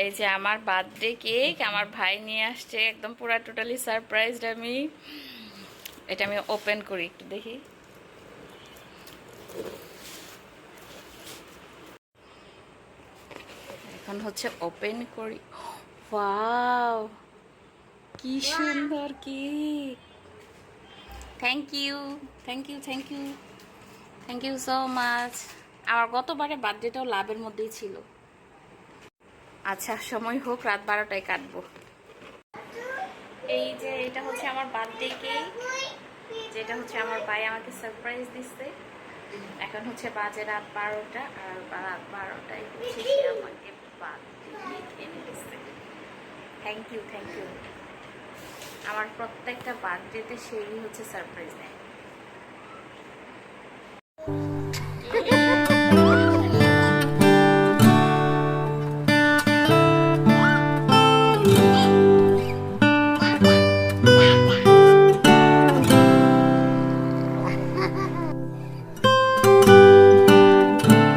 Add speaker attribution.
Speaker 1: এই যে আমার বার্থডে কেক আমার ভাই নিয়ে আসছে একদম পুরা টোটালি সারপ্রাইজড আমি। এটা আমি ওপেন করি একটু দেখি। এখন হচ্ছে ওপেন করি। ওয়াও কি সুন্দর cake thank you thank you thank you thank you so much আমার গতবারে বার্থডেটাও লাভের মধ্যেই ছিল। আচ্ছা সময় হোক, রাত বারোটায় কাটবো। এই যে, এটা হচ্ছে আমার বার্থডে কেক। যেটা হচ্ছে আমার ভাই আমাকে সারপ্রাইজ দিচ্ছে এখন হচ্ছে বাজে রাত বারোটা, আর রাত বারোটায় হচ্ছে সে আমাকে এনে দিচ্ছে থ্যাংক ইউ থ্যাংক ইউ আমার প্রত্যেকটা বার্থডেতে সেই হচ্ছে সারপ্রাইজ দেয়